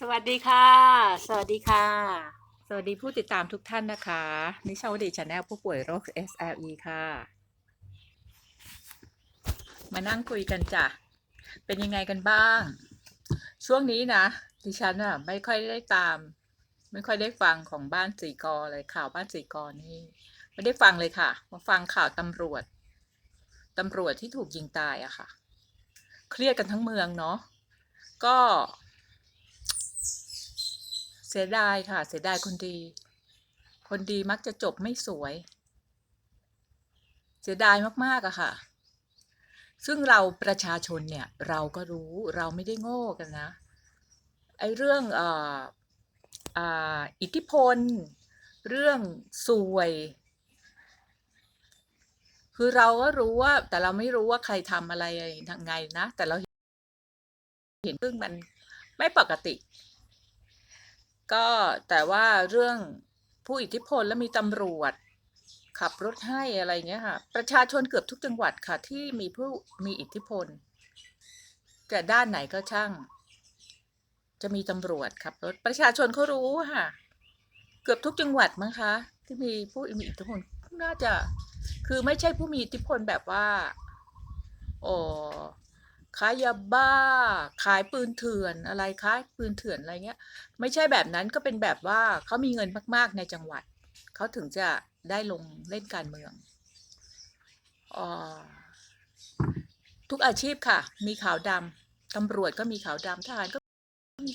สวัสดีค่ะ สวัสดีค่ะ สวัสดีผู้ติดตามทุกท่านนะคะ นิชาวดีชาแนลผู้ป่วยโรค SLE ค่ะ มานั่งคุยกันจ้ะ เป็นยังไงกันบ้าง ช่วงนี้นะ ดิฉันอะไม่ค่อยได้ตาม ไม่ค่อยได้ฟังของบ้านสีกอเลยข่าวบ้านสีกอนี่ ไม่ได้ฟังเลยค่ะ มาฟังข่าวตำรวจตำรวจที่ถูกยิงตายอะค่ะ เครียดกันทั้งเมืองเนาะ ก็ สียดายค่ะ เสียดายคนดี คนดีมักจะจบไม่สวย เสียดายมากๆอะค่ะ ซึ่งเราประชาชนเนี่ยเราก็รู้เราไม่ได้โง่กันนะ ไอ้เรื่องออิทธิพล เรื่องสวย คือเราก็รู้ว่าแต่เราไม่รู้ว่าใครทำอะไรยังไงนะ แต่เราเห็นซึ่งมันไม่ปกติ ก็แต่ว่าเรื่องผู้อิทธิพลและมีตำรวจ ขับรถให้อะไรเงี้ยค่ะประชาชนเกือบทุกจังหวัดค่ะที่มีผู้มีอิทธิพลจะด้านไหนก็ช่าง จะมีตำรวจขับรถประชาชนเขารู้ค่ะ เกือบทุกจังหวัดมั้งคะ ที่มีผู้มีอิทธิพลน่าจะคือไม่ใช่ผู้มีอิทธิพลแบบว่าโอ้ ขายยาบ้า ขายปืนเถื่อนอะไรขายปืนเถื่อนอะไรเงี้ย ไม่ใช่แบบนั้นก็เป็นแบบว่าเขามีเงินมากๆในจังหวัด เขาถึงจะได้ลงเล่นการเมืองออทุกอาชีพค่ะ มีขาวดำตำรวจก็มีขาวดำทหารก็มี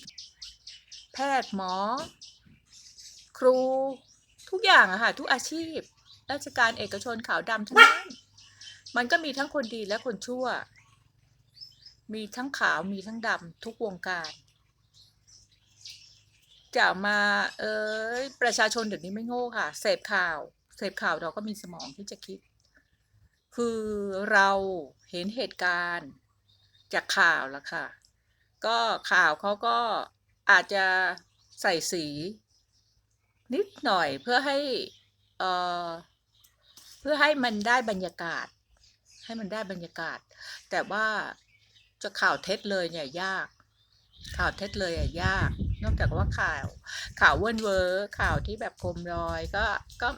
แพทย์หมอ ครู ทุกอย่างอะค่ะทุกอาชีพ ราชการเอกชนขาวดำทั้งนั้นมันก็มีทั้งคนดีและคนชั่ว มีทั้งขาวมีทั้งดำทุกวงการจะมาเอยประชาชนเดี๋ยวนี้ไม่โง่ค่ะ เสพข่าวเสพข่าวเราก็มีสมองที่จะคิด คือเราเห็นเหตุการณ์จากข่าวล้วค่ะ ก็ข่าวเขาก็อาจจะใส่สี นิดหน่อยเพื่อให้เอ่อเพื่อให้มันได้บรรยากาศ ให้มันได้บรรยากาศ แต่ว่า จะข่าวเท็จเลยเนี่ยยาก ข่าวเท็จเลยอะยาก นอกจากว่าข่าว ข่าวเวิร์นเวอร์ข่าวที่แบบคมลอยก็ก็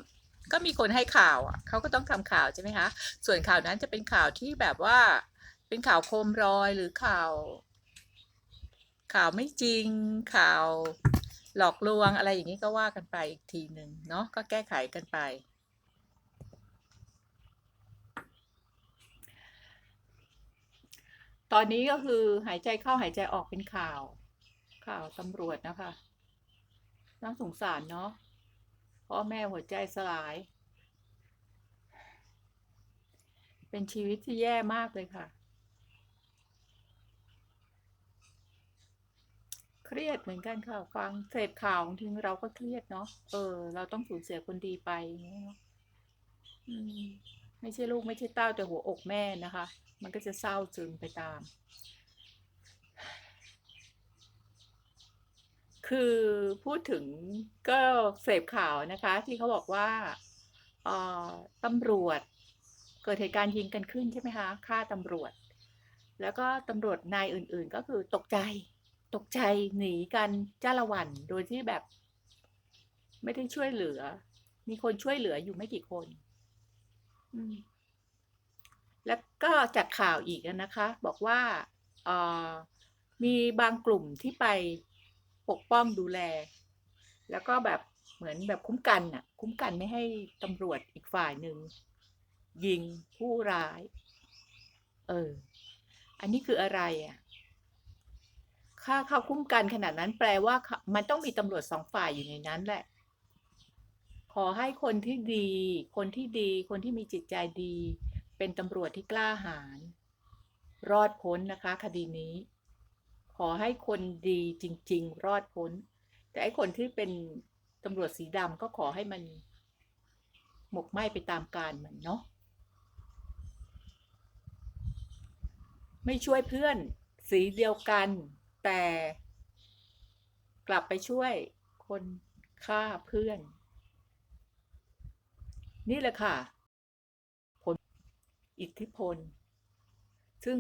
ก็มีคนให้ข่าวอะเขาก็ต้องทำข่าวใช่ไหมคะส่วนข่าวนั้นจะเป็นข่าวที่แบบว่า เป็นข่าวโคมลอยหรือข่าว ข่าวไม่จริง ข่าวหลอกลวงอะไรอย่างนี้ก็ว่ากันไปอีกทีหนึ่งเนาะก็แก้ไขกันไป ตอนนี้ก็คือหายใจเข้าหายใจออกเป็นข่าว ข่าวตำรวจนะคะ น่าสงสารเนาะพ่อแม่หัวใจสลาย เป็นชีวิตที่แย่มากเลยค่ะ เครียดเหมือนกันค่ะ ฟังเสพข่าวบางทีเราก็เครียดเนาะ เออ เราต้องสูญเสียคนดีไปอย่างเงี้ยเนาะ ไม่ใช่ลูกไม่ใช่เต้าแต่หัวอกแม่นะคะ มันก็จะเศร้าซึมไปตาม คือพูดถึงก็เสพข่าวนะคะ ที่เขาบอกว่าอ่อตำรวจเกิดเหตุการณ์ยิงกันขึ้นใช่ไหมคะฆ่าตำรวจ แล้วก็ตำรวจนายอื่นๆ ก็คือตกใจ ตกใจหนีกันจ้าละวันโดยที่แบบ ไม่ได้ช่วยเหลือ มีคนช่วยเหลืออยู่ไม่กี่คน แล้วก็จากข่าวอีกนะคะ บอกว่าออมีบางกลุ่มที่ไปปกป้องดูแล แล้วก็แบบเหมือนแบบคุ้มกันน่ะ คุ้มกันไม่ให้ตำรวจอีกฝ่ายหนึ่งยิงผู้ร้าย เออ อันนี้คืออะไรอะค่าเข้าคุ้มกันขนาดนั้นแปลว่ามันต้องมีตำรวจสองฝ่ายอยู่ในนั้นแหละ ขอให้คนที่ดี คนที่ดี คนที่มีจิตใจดี เป็นตำรวจที่กล้าหาญรอดพ้นนะคะ คดีนี้ ขอให้คนดีจริง ๆ รอดพ้น แต่ไอ้คนที่เป็นตำรวจสีดำก็ขอให้มัน หมกไหม้ไปตามกาลมันเนาะไม่ช่วยเพื่อนสีเดียวกัน แต่กลับไปช่วยคนฆ่าเพื่อน นี่แหละค่ะ ผลอิทธิพล ซึ่ง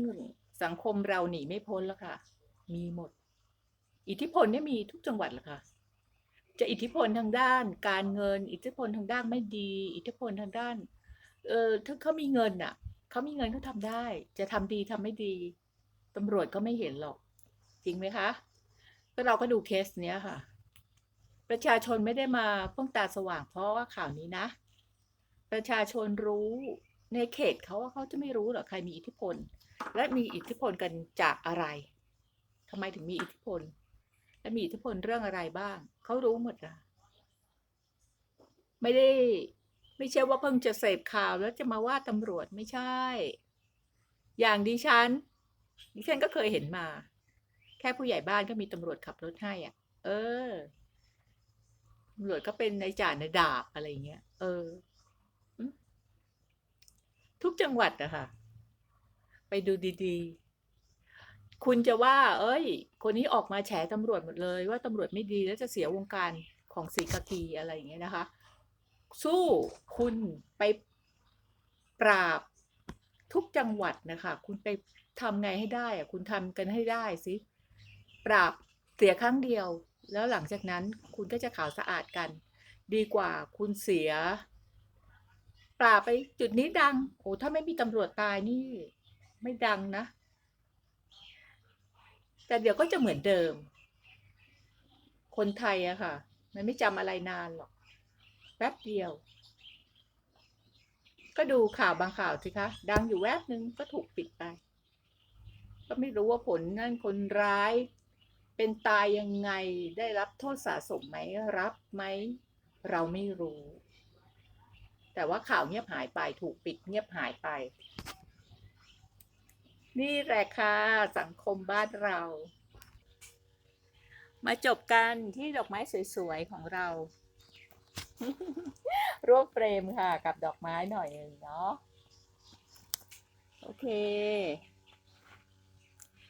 สังคมเราหนีไม่พ้นแล้วค่ะ มีหมด อิทธิพลเนี่ยมีทุกจังหวัดเหรอคะจะอิทธิพลทางด้าน การเงิน อิทธิพลทางด้านไม่ดี อิทธิพลทางด้าน เออถ้าเขามีเงินอะเขามีเงินเขาทำได้ จะทำดีทำไม่ดีตำรวจก็ไม่เห็นหรอก จริงไหมคะก็เราก็ดูเคสเนี้ยค่ะ ประชาชนไม่ได้มาเพิ่งตาสว่างเพราะว่าข่าวนี้นะ ประชาชนรู้ในเขตเขาว่าเขาจะไม่รู้เหรอใครมีอิทธิพล และมีอิทธิพลกันจากอะไรทำไมถึงมีอิทธิพล และมีอิทธิพลเรื่องอะไรบ้าง เขารู้หมดอะไม่ได้ไม่ใช่ว่าเพิ่งจะเสพข่าวแล้วจะมาว่าตำรวจไม่ใช่ อย่างดิฉัน ดิฉันก็เคยเห็นมา แค่ผู้ใหญ่บ้านก็มีตำรวจขับรถให้อะ เออตำรวจก็เป็นในจ่าในดาบอะไรเงี้ย เออ ทุกจังหวัดอะค่ะ ไปดูดีๆ คุณจะว่า เอ้ย คนนี้ออกมาแฉตำรวจหมดเลย ว่าตำรวจไม่ดีแล้วจะเสียวงการของสีกากีอะไรอย่างเงี้ยนะคะ สู้คุณไปปราบทุกจังหวัดนะคะ คุณไปทำไงให้ได้อะคุณทำกันให้ได้สิปราบเสียครั้งเดียว แล้วหลังจากนั้นคุณก็จะขาวสะอาดกัน ดีกว่าคุณเสีย ปราไปจุดนี้ดังโอ้ถ้าไม่มีตำรวจตายนี่ ไม่ดังนะ แต่เดี๋ยวก็จะเหมือนเดิม คนไทยอะค่ะ มันไม่จำอะไรนานหรอก แป๊บเดียว ก็ดูข่าวบางข่าวสิคะ ดังอยู่แวบหนึ่งก็ถูกปิดไป ก็ไม่รู้ว่าผลนั่นคนร้าย เป็นตายยังไงได้รับโทษสะสมไหมรับไหม เราไม่รู้ แต่ว่าข่าวเงียบหายไปถูกปิดเงียบหายไป นี่แหละค่ะสังคมบ้านเรา มาจบกันที่ดอกไม้สวยๆของเรา ร่วมเฟรมค่ะ กับดอกไม้หน่อยหนึ่งเนาะโอเค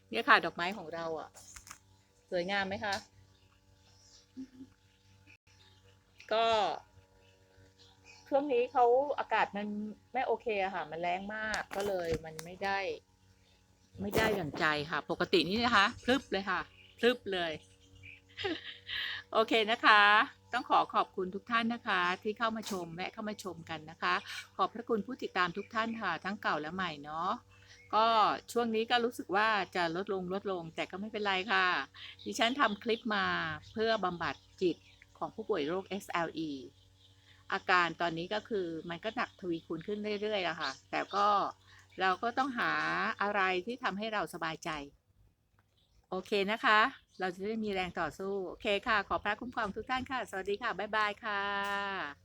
เนี่ยค่ะดอกไม้ของเราอะ่ะ สวยงามไหมคะ ก็ ช่วงนี้เขาอากาศมันไม่โอเคอะค่ะ มันแรงมากก็เลยมันไม่ได้ ไม่ได้อย่างใจค่ะ ปกตินี่นะคะพลึบเลยค่ะพลึบเลย โอเคนะคะ ต้องขอขอบคุณทุกท่านนะคะ ที่เข้ามาชมและเข้ามาชมกันนะคะ ขอบพระคุณผู้ติดตามทุกท่านค่ะ ทั้งเก่าและใหม่เนาะก็ช่วงนี้ก็รู้สึกว่าจะลดลงลดลง แต่ก็ไม่เป็นไรค่ะ ดิฉันทำคลิปมาเพื่อบำบัดจิตของผู้ป่วยโรค SLE อาการตอนนี้ก็คือมันก็หนักทวีคูณขึ้นเรื่อยๆอะค่ะ แต่ก็เราก็ต้องหาอะไรที่ทำให้เราสบายใจ โอเคนะคะ เราจะได้มีแรงต่อสู้ โอเคค่ะ ขอพระคุ้มครองทุกท่านค่ะ สวัสดีค่ะ บ๊ายบายค่ะ